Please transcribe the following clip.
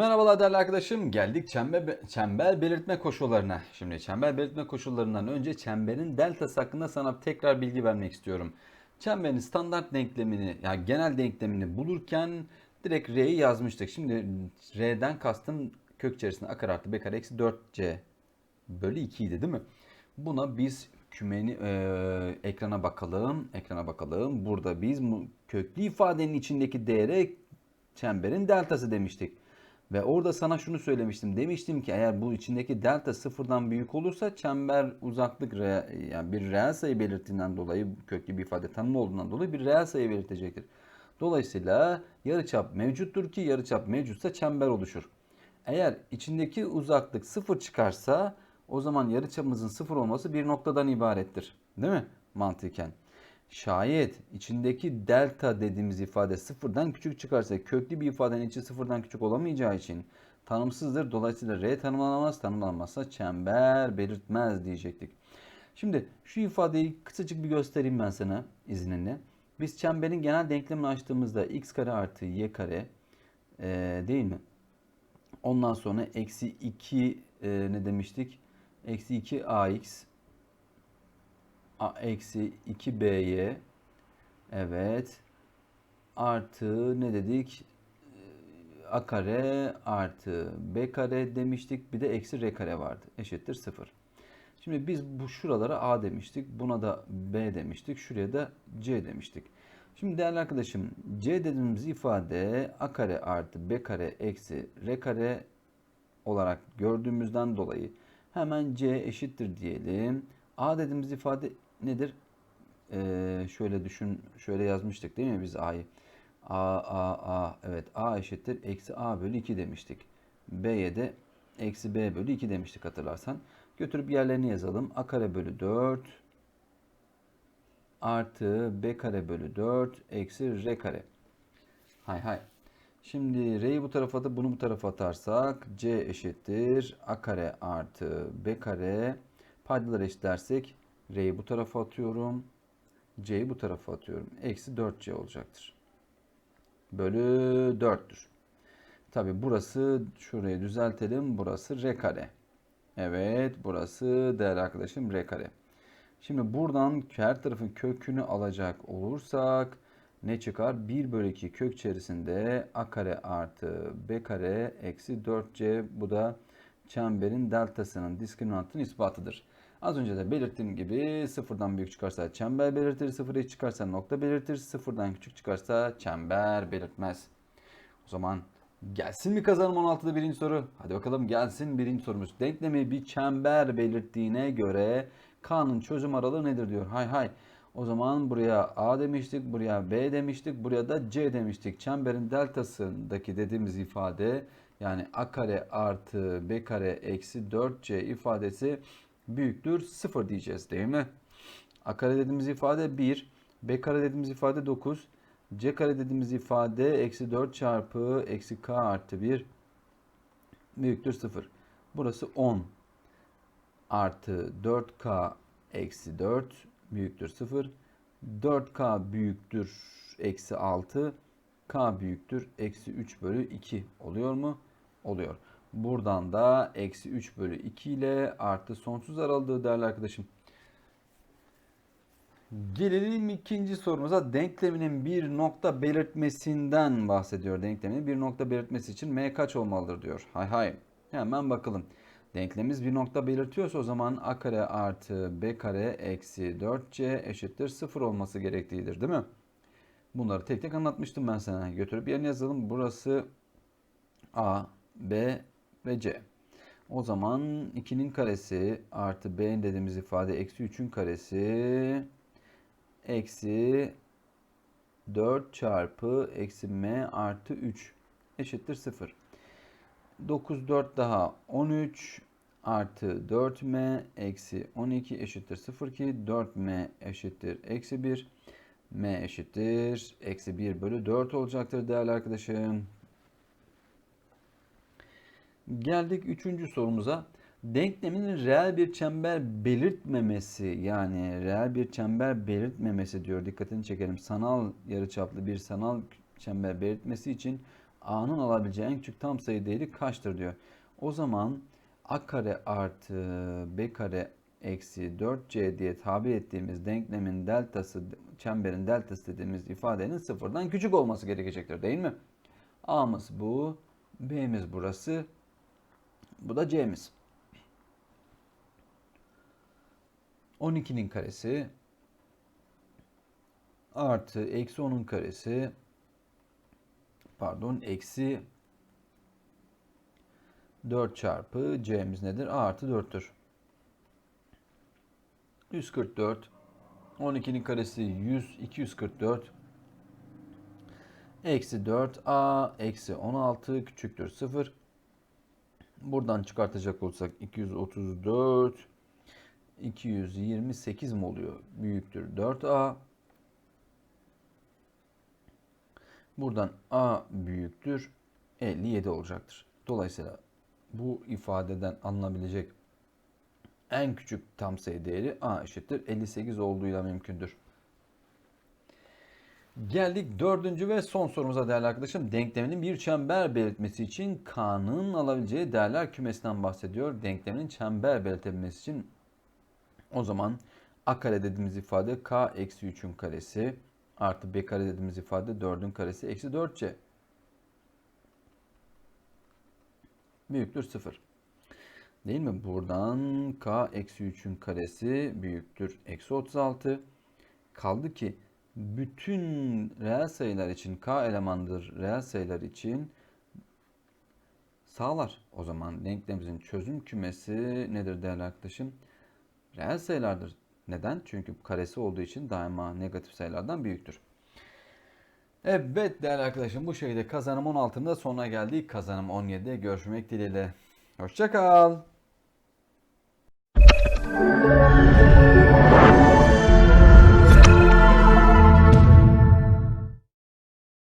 Merhabalar değerli arkadaşım. Geldik çember, çember belirtme koşullarına. Şimdi çember belirtme koşullarından önce çemberin deltası hakkında sana tekrar bilgi vermek istiyorum. Çemberin standart denklemini, yani genel denklemini bulurken direkt R'yi yazmıştık. Şimdi R'den kastım kök içerisinde a kare artı b kare eksi 4c bölü 2 idi değil mi? Buna biz kümeni e, ekrana bakalım. Ekrana bakalım. Burada biz köklü ifadenin içindeki değere çemberin deltası demiştik. Ve orada sana şunu söylemiştim. Demiştim ki eğer bu içindeki delta sıfırdan büyük olursa çember uzaklık re- yani bir reel sayı belirttiğinden dolayı köklü bir ifade tanımı olduğundan dolayı bir reel sayı belirtecektir. Dolayısıyla yarıçap mevcuttur ki yarıçap mevcutsa çember oluşur. Eğer içindeki uzaklık sıfır çıkarsa o zaman yarıçapımızın sıfır olması bir noktadan ibarettir. Değil mi? Mantıken. Şayet içindeki delta dediğimiz ifade sıfırdan küçük çıkarsa köklü bir ifadenin içi sıfırdan küçük olamayacağı için tanımsızdır. Dolayısıyla R tanımlanamaz. Tanımlanmazsa çember belirtmez diyecektik. Şimdi şu ifadeyi kısacık bir göstereyim ben sana izninle. Biz çemberin genel denklemini açtığımızda x kare artı y kare eee, değil mi? Ondan sonra eksi 2 e, ne demiştik? Eksi 2 ax a, eksi 2 by evet artı ne dedik? A kare artı b kare demiştik. Bir de eksi r kare vardı. Eşittir 0. Şimdi biz bu şuralara a demiştik. Buna da b demiştik. Şuraya da c demiştik. Şimdi değerli arkadaşım c dediğimiz ifade a kare artı b kare eksi r kare olarak gördüğümüzden dolayı hemen c eşittir diyelim. a dediğimiz ifade nedir? Ee, şöyle düşün, şöyle yazmıştık değil mi biz a'yı? a, a, a, evet a eşittir eksi a bölü 2 demiştik. b'ye de eksi b bölü 2 demiştik hatırlarsan. Götürüp yerlerini yazalım. a kare bölü 4 artı b kare bölü 4 eksi r kare. Hay hay. Şimdi r'yi bu tarafa da bunu bu tarafa atarsak c eşittir a kare artı b kare. Paydaları eşitlersek r'yi bu tarafa atıyorum. c'yi bu tarafa atıyorum. Eksi 4c olacaktır. Bölü 4'tür. Tabi burası şurayı düzeltelim. Burası r kare. Evet burası değerli arkadaşım r kare. Şimdi buradan her tarafın kökünü alacak olursak ne çıkar? 1 bölü 2 kök içerisinde a kare artı b kare eksi 4c bu da çemberin deltasının diskriminantının ispatıdır. Az önce de belirttiğim gibi sıfırdan büyük çıkarsa çember belirtir, sıfır eşit çıkarsa nokta belirtir, sıfırdan küçük çıkarsa çember belirtmez. O zaman gelsin mi kazanım 16'da birinci soru? Hadi bakalım gelsin birinci sorumuz. Denklemi bir çember belirttiğine göre K'nın çözüm aralığı nedir diyor. Hay hay. O zaman buraya A demiştik, buraya B demiştik, buraya da C demiştik. Çemberin deltasındaki dediğimiz ifade yani A kare artı B kare eksi 4C ifadesi büyüktür 0 diyeceğiz değil mi? A kare dediğimiz ifade 1, B kare dediğimiz ifade 9, C kare dediğimiz ifade eksi 4 çarpı eksi K artı 1 büyüktür 0. Burası 10 artı 4K eksi 4 büyüktür 0. 4K büyüktür eksi 6. K büyüktür eksi 3 bölü 2 oluyor mu? Oluyor. Buradan da eksi 3 bölü 2 ile artı sonsuz aralığı değerli arkadaşım. Gelelim ikinci sorumuza. Denkleminin bir nokta belirtmesinden bahsediyor. Denkleminin bir nokta belirtmesi için m kaç olmalıdır diyor. Hay hay. Hemen bakalım. Denklemimiz bir nokta belirtiyorsa o zaman a kare artı b kare eksi 4c eşittir 0 olması gerektiğidir değil mi? Bunları tek tek anlatmıştım ben sana. Götürüp yerine yazalım. Burası a, b ve c. O zaman 2'nin karesi artı b dediğimiz ifade eksi 3'ün karesi eksi 4 çarpı eksi m artı 3 eşittir 0. 9 4 daha 13 artı 4m eksi 12 eşittir 0 ki 4m eşittir eksi 1 m eşittir eksi 1 bölü 4 olacaktır değerli arkadaşım. Geldik üçüncü sorumuza. Denkleminin reel bir çember belirtmemesi yani reel bir çember belirtmemesi diyor. Dikkatini çekelim. Sanal yarıçaplı bir sanal çember belirtmesi için A'nın alabileceği en küçük tam sayı değeri kaçtır diyor. O zaman A kare artı B kare eksi 4C diye tabir ettiğimiz denklemin deltası, çemberin deltası dediğimiz ifadenin sıfırdan küçük olması gerekecektir değil mi? A'mız bu, B'miz burası, bu da C'miz. 12'nin karesi artı eksi 10'un karesi pardon eksi 4 çarpı c'miz nedir? A artı 4'tür. 144 12'nin karesi 100 244 eksi 4 a eksi 16 küçüktür 0 buradan çıkartacak olsak 234 228 mi oluyor? Büyüktür 4a buradan a büyüktür 57 olacaktır. Dolayısıyla bu ifadeden alınabilecek en küçük tam sayı değeri a eşittir 58 olduğuyla mümkündür. Geldik dördüncü ve son sorumuza değerli arkadaşım. Denkleminin bir çember belirtmesi için k'nın alabileceği değerler kümesinden bahsediyor. Denklemin çember belirtebilmesi için o zaman a kare dediğimiz ifade k eksi 3'ün karesi artı b kare dediğimiz ifade 4'ün karesi eksi 4c. Büyüktür 0. Değil mi? Buradan k eksi 3'ün karesi büyüktür. Eksi 36. Kaldı ki bütün reel sayılar için k elemandır. Reel sayılar için sağlar. O zaman denklemimizin çözüm kümesi nedir değerli arkadaşım? Reel sayılardır. Neden? Çünkü karesi olduğu için daima negatif sayılardan büyüktür. Evet değerli arkadaşım bu şekilde kazanım 16'nın da sonuna geldik. Kazanım 17'de görüşmek dileğiyle. Hoşçakal.